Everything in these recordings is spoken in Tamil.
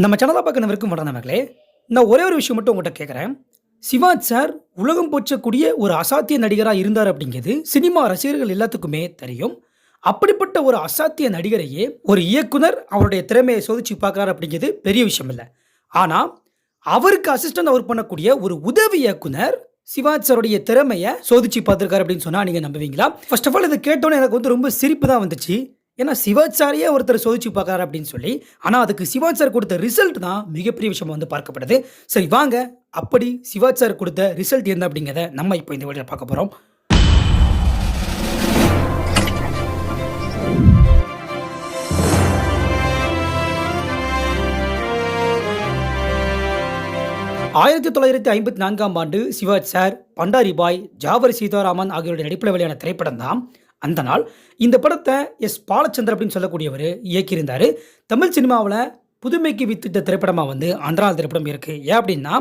நம்ம சேனலை பார்க்கணவருக்கும் வணக்கங்களே நான் ஒரே ஒரு விஷயம் மட்டும் உங்கள்கிட்ட கேட்குறேன். சிவாஜ் சார் உலகம் போற்றக்கூடிய ஒரு அசாத்திய நடிகராக இருந்தார் அப்படிங்கிறது சினிமா ரசிகர்கள் எல்லாத்துக்குமே தெரியும். அப்படிப்பட்ட ஒரு அசாத்திய நடிகரையே ஒரு இயக்குனர் அவருடைய திறமையை சோதிச்சு பார்க்குறாரு அப்படிங்கிறது பெரிய விஷயம் இல்லை. ஆனால் அவருக்கு அசிஸ்டன்ட் அவர் பண்ணக்கூடிய ஒரு உதவி இயக்குனர் சிவாஜ் சாருடைய திறமையை சோதிச்சு பார்த்துருக்காரு அப்படின்னு சொன்னால் நீங்கள் நம்புவீங்களா? ஃபர்ஸ்ட் ஆஃப் ஆல் இதை கேட்டோன்னே எனக்கு வந்து ரொம்ப சிரிப்பு தான் வந்துச்சு. ஏன்னா சிவாஜ் சாரையே ஒருத்தர் சோதிச்சு பார்க்கறாரு அப்படின்னு சொல்லி ஆனால் அதுக்கு சிவாச்சார் கொடுத்த ரிசல்ட் தான் மிகப்பெரிய விஷயம் வந்து பார்க்கப்படுது. சரி வாங்க. அப்படி சிவாஜ் சார் கொடுத்த ரிசல்ட் என்ன அப்படிங்கிறத நம்ம இப்போ இந்த வீடியோவில் பார்க்க போகிறோம் ஆயிரத்தி தொள்ளாயிரத்தி ஐம்பத்தி நான்காம் ஆண்டு சிவாஜ் சார் பண்டாரி பாய் ஜாவர் சீதாராமன் ஆகியோருடைய நடிப்பில் வெளியான திரைப்படம் தான் அந்த நாள் இந்த படத்தை எஸ் பாலச்சந்தர் அப்படின்னு சொல்லக்கூடியவர் இயக்கியிருந்தார். தமிழ் சினிமாவில் புதுமைக்கு வித்திட்ட திரைப்படமாக வந்து அன்றாள் திரைப்படம் இருக்குது ஏன் அப்படின்னா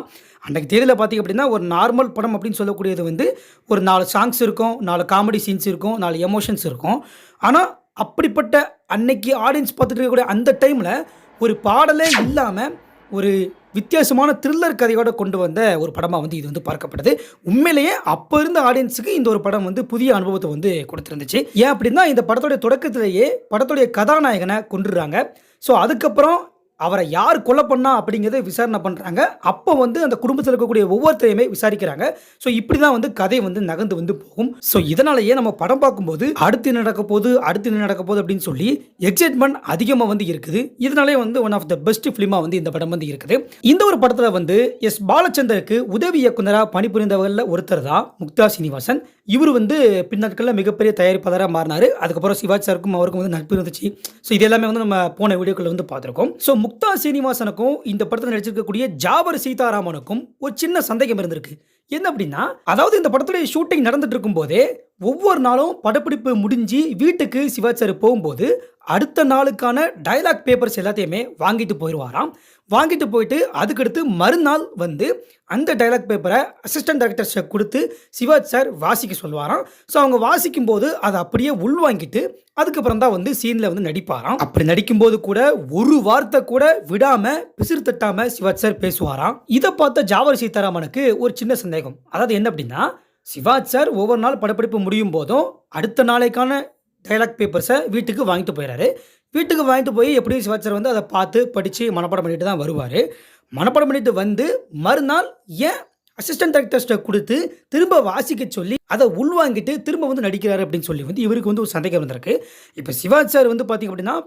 அன்றைக்கு தேதியில் பார்த்தீங்க அப்படின்னா ஒரு நார்மல் படம் அப்படின்னு சொல்லக்கூடியது வந்து ஒரு நாலு சாங்ஸ் இருக்கும் நாலு காமெடி சீன்ஸ் இருக்கும் நாலு எமோஷன்ஸ் இருக்கும். ஆனால் அப்படிப்பட்ட அன்னைக்கு ஆடியன்ஸ் பார்த்துட்டு இருக்கக்கூடிய அந்த டைமில் ஒரு பாடலே இல்லாமல் ஒரு வித்தியாசமான த்ரில்லர் கதையோடு கொண்டு வந்த ஒரு படமாக வந்து இது வந்து பார்க்கப்படுது உண்மையிலேயே அப்போ இருந்த ஆடியன்ஸுக்கு இந்த ஒரு படம் வந்து புதிய அனுபவத்தை வந்து கொடுத்துருந்துச்சு. ஏன் அப்படின்னா இந்த படத்துடைய தொடக்கத்திலேயே படத்துடைய கதாநாயகனை கொண்டுடுறாங்க ஸோ அதுக்கப்புறம் அவரை யார் கொலை பண்ணா அப்படிங்கிறத விசாரணை பண்ணுறாங்க அப்போ வந்து அந்த குடும்பத்தில் இருக்கக்கூடிய ஒவ்வொருத்தரையுமே விசாரிக்கிறாங்க. ஸோ இப்படி தான் வந்து கதை வந்து நகர்ந்து வந்து போகும். ஸோ இதனாலேயே நம்ம படம் பார்க்கும்போது அடுத்து என்ன நடக்க போகுது அடுத்து என்ன நடக்க போகுது அப்படின்னு சொல்லி எக்ஸைட்மெண்ட் அதிகமாக வந்து இருக்குது. இதனாலே வந்து ஒன் ஆஃப் த பெஸ்ட் ஃபிலிமாக வந்து இந்த படம் வந்து இருக்குது. இந்த ஒரு படத்தில் வந்து எஸ் பாலச்சந்தருக்கு உதவி இயக்குனராக பணிபுரிந்தவர்களில் ஒருத்தர் தான் முக்தா சீனிவாசன். இவர் வந்து பின்னாட்களில் மிகப்பெரிய தயாரிப்பாளராக மாறினார். அதுக்கப்புறம் சிவாஜி சாருக்கும் அவருக்கும் வந்து நட்பு இருந்துச்சு. ஸோ இது எல்லாமே வந்து நம்ம போன வீடியோக்களில் வந்து பார்த்துருக்கோம். ஸோ முக்தா சீனிவாசனுக்கும் இந்த படத்தில் நடிச்சிருக்கக்கூடிய ஜாபர் சீதாராமனுக்கும் ஒரு சின்ன சந்தேகம் இருந்திருக்கு. என்ன அப்படின்னா அதாவது இந்த படத்துடைய ஷூட்டிங் நடந்துட்டு இருக்கும்போதே ஒவ்வொரு நாளும் படப்பிடிப்பு முடிஞ்சு வீட்டுக்கு சிவாச்சாரி போகும்போது அடுத்த நாளுக்கான டைலாக் பேப்பர்ஸ் எல்லாத்தையுமே வாங்கிட்டு போயிடுவாராம் வாங்கிட்டு போயிட்டு அதுக்கடுத்து மறுநாள் வந்து அந்த டைலாக் பேப்பரை அசிஸ்டன்ட் டைரக்டர்ஸை கொடுத்து சிவாஜ் சார் வாசிக்க சொல்லுவாராம். ஸோ அவங்க வாசிக்கும் போது அதை அப்படியே உள்வாங்கிட்டு அதுக்கப்புறம் தான் வந்து சீனில் வந்து நடிப்பாராம். அப்படி நடிக்கும்போது கூட ஒரு வார்த்தை கூட விடாமல் பிசிறு தட்டாமல் சிவாஜ் சார் பேசுவாராம். இதை பார்த்த ஜாவர் சீதாராமனுக்கு ஒரு சின்ன சந்தேகம். அதாவது என்ன அப்படின்னா சிவாஜ் சார் ஒவ்வொரு நாள் படப்பிடிப்பு முடியும் போதும் அடுத்த நாளைக்கான டைலாக் பேப்பர்ஸை வீட்டுக்கு வாங்கிட்டு போயிடுறாரு வீட்டுக்கு வாங்கிட்டு போய் எப்படியும் சிவாச்சர் வந்து அதை பார்த்து படித்து மனப்பாடம் பண்ணிட்டு தான் வருவார். மனப்பாடம் பண்ணிட்டு வந்து மறுநாள் ஏன் அசிஸ்டன்ட் டேரக்டர்ஸ்ட்டை கொடுத்து திரும்ப வாசிக்க சொல்லி அதை உள்வாங்கிட்டு திரும்ப வந்து நடிக்கிறாரு அப்படின்னு சொல்லி வந்து இவருக்கு வந்து ஒரு சந்தேகம் வந்திருக்கு. இப்போ சிவாஜ் சார் வந்து பார்த்திங்க அப்படின்னா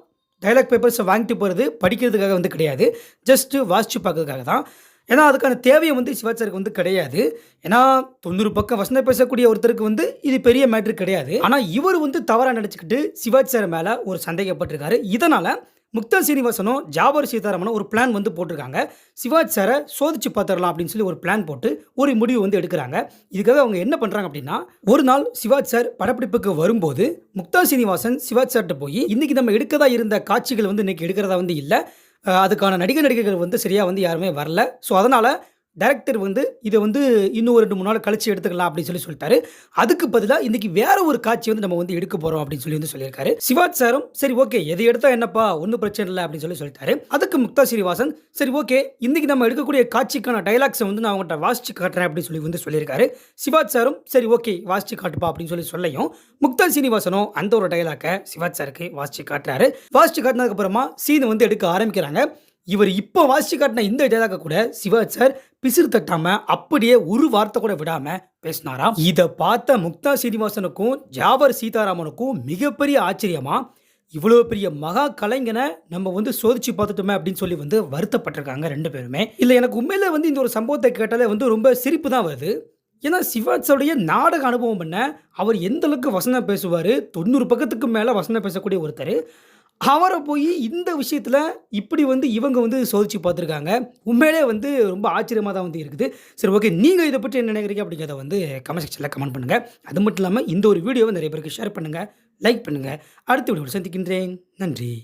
டைலாக் பேப்பர்ஸை வாங்கிட்டு போகிறது படிக்கிறதுக்காக வந்து கிடையாது. ஜஸ்ட்டு வாசித்து பார்க்கறதுக்காக தான். ஏன்னா அதுக்கான தேவையை வந்து சிவாஜ் சாருக்கு வந்து கிடையாது. ஏன்னா தொண்ணூறு பக்கம் வசனம் பேசக்கூடிய ஒருத்தருக்கு வந்து இது பெரிய மேட்ரு கிடையாது. ஆனால் இவர் வந்து தவறாக நினச்சிக்கிட்டு சிவாச்சார் மேலே ஒரு சந்தேகப்பட்டிருக்காரு. இதனால் முக்தா சீனிவாசனும் ஜாபர் சீதாராமனும் ஒரு பிளான் வந்து போட்டிருக்காங்க. சிவாஜ் சாரை சோதிச்சு பார்த்துடலாம் அப்படின்னு சொல்லி ஒரு பிளான் போட்டு ஒரு முடிவு வந்து எடுக்கிறாங்க. இதுக்காக அவங்க என்ன பண்ணுறாங்க அப்படின்னா ஒரு நாள் சிவாஜ் சார் படப்பிடிப்புக்கு வரும்போது முக்தா சீனிவாசன் சிவாஜ் சார்கிட்ட போய் இன்னைக்கு நம்ம எடுக்கதா இருந்த காட்சிகள் வந்து இன்னைக்கு எடுக்கிறதா வந்து இல்லை. அதுக்கான நடிகர் நடிகைகள் வந்து சரியாக வந்து யாருமே வரல. ஸோ அதனால் டைரக்டர் வந்து இதை வந்து இன்னும் ரெண்டு மூணு நாள் கழிச்சு எடுத்துக்கலாம் அப்படின்னு சொல்லி சொல்லிட்டாரு. அதுக்கு பதிலாக இன்னைக்கு வேற ஒரு காட்சி வந்து நம்ம வந்து எடுக்க போகிறோம் அப்படின்னு சொல்லி வந்து சொல்லியிருக்காரு. சிவாஜ் சாரும் சரி ஓகே எதை எடுத்தா என்னப்பா ஒன்றும் பிரச்சனை இல்லை அப்படின்னு சொல்லி சொல்லிட்டாரு. அதுக்கு முக்தா ஸ்ரீவாசன் சரி ஓகே இன்னைக்கு நம்ம எடுக்கக்கூடிய காட்சிக்கான டைலாக்ஸை வந்து நான் அவங்ககிட்ட வாசிச்சு காட்டுறேன் அப்படின்னு சொல்லி வந்து சொல்லியிருக்காரு. சிவாஜ் சாரும் சரி ஓகே வாசிச்சு காட்டுப்பா அப்படின்னு சொல்லி சொல்லையும் முக்தா சீனிவாசனும் அந்த ஒரு டைலாக்கை சிவாஜ் சாருக்கு வாசிச்சு காட்டுறாரு. வாசிச்சு காட்டினதுக்கு அப்புறமா சீனை வந்து எடுக்க ஆரம்பிக்கிறாங்க. இவர் இப்போ வாசிச்சு காட்டின இந்த டைலாக கூட சிவாஜ் சார் பிசிறு தட்டாம அப்படியே ஒரு வார்த்தை கூட விடாம பேசினாராம் இதை பார்த்த முக்தா சீனிவாசனுக்கும் ஜாவர் சீதாராமனுக்கும் மிகப்பெரிய ஆச்சரியமா? இவ்வளோ பெரிய மகா கலைஞனை நம்ம வந்து சோதிச்சு பார்த்துட்டோமே அப்படின்னு சொல்லி வந்து வருத்தப்பட்டிருக்காங்க ரெண்டு பேருமே. இல்லை எனக்கு உண்மையில வந்து இந்த ஒரு சம்பவத்தை கேட்டாலே வந்து ரொம்ப சிரிப்பு தான் வருது. ஏன்னா சிவாஜோடைய நாடக அனுபவம் பண்ண அவர் எந்த அளவுக்கு வசனம் பேசுவார்? தொண்ணூறு பக்கத்துக்கு மேலே வசனம் பேசக்கூடிய ஒருத்தர். அவரை போய் இந்த விஷயத்தில் இப்படி வந்து இவங்க வந்து சோதிச்சு பார்த்துருக்காங்க. உண்மையிலே வந்து ரொம்ப ஆச்சரியமாக தான் வந்து இருக்குது. சரி ஓகே நீங்கள் இதை பற்றி என்ன நினைக்கிறீங்க அப்படிங்கிறத வந்து கமெண்ட் செக்ஷனில் கமெண்ட் பண்ணுங்கள் அது மட்டும் இல்லாமல் இந்த ஒரு வீடியோவை நிறைய பேருக்கு ஷேர் பண்ணுங்கள் லைக் பண்ணுங்கள் அடுத்த வீடியோவில் சந்திக்கின்றேன். நன்றி.